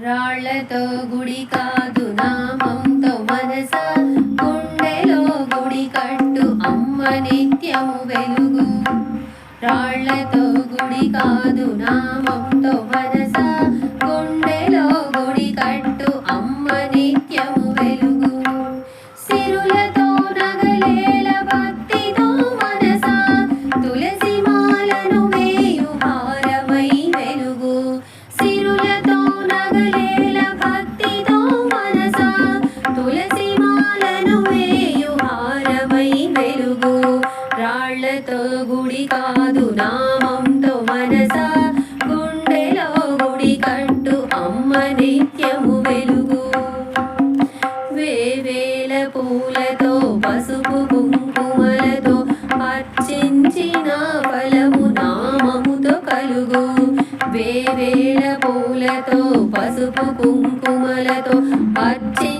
రాళ్ళతో గుడి కాదు నామంతో మనస. గుండెలో గుడి కట్టు అమ్మ నిత్యము వెలుగు. రాళ్ళతో గుడి కాదు నామంతో మనస. గుండె మాలను వేయు హారమై వెలుగు రాళ్ళతో గుడి కాదు నామంతో మనస. గుండెలో గుడి కట్టు అమ్మ నిత్యము వెలుగు. వేవేల పూలతో పసుపు కుంకుమలతో అర్చించిన ఫలము నామముతో కలుగు. వేవేల పూలతో పసుపు కుంకుమలతో అర్చి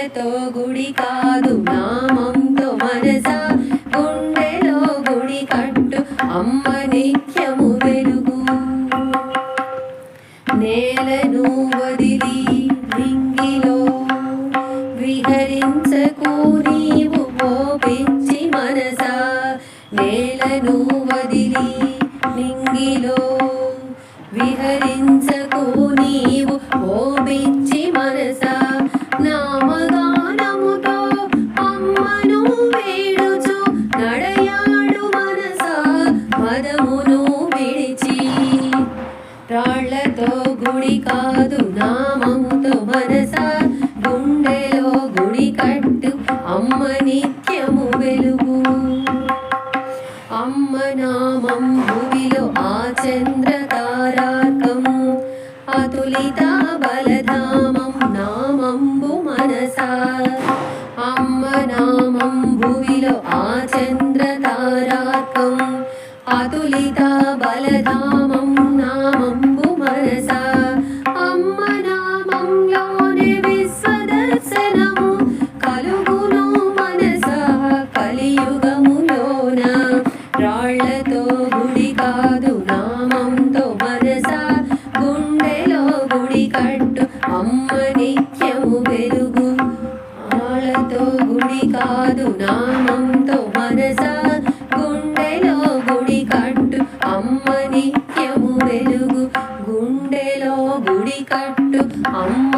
రాళ్ళతో గుడి కాదు నామంతో మనస. గుండెలో గుడి కట్టు అమ్మ నిత్యము వెలుగు. నేలను వదిలి రింగిలో విహరించకు నీవు పోపించి పిచ్చి మనస. నేలను వదిలి నింగిలో విహరించకు నీవు పోపించి గుండెలో గుడి కట్టు అమ్మ నిత్యము వెలుగు. అమ్మ నామం భువిలో ఆ చంద్ర తారాకం. అతులిత బలధామం నామంబు మనస. అమ్మ నామం భువిలో ఆ చంద్ర తారాకం. అతులిత బలధామం కాళ్ళతో గుడి కాదు నామంతో మనస గుండెలో గుడి కట్టు అమ్మ నిత్యము వెలుగు. గుండెలో గుడి కట్టు అమ్మ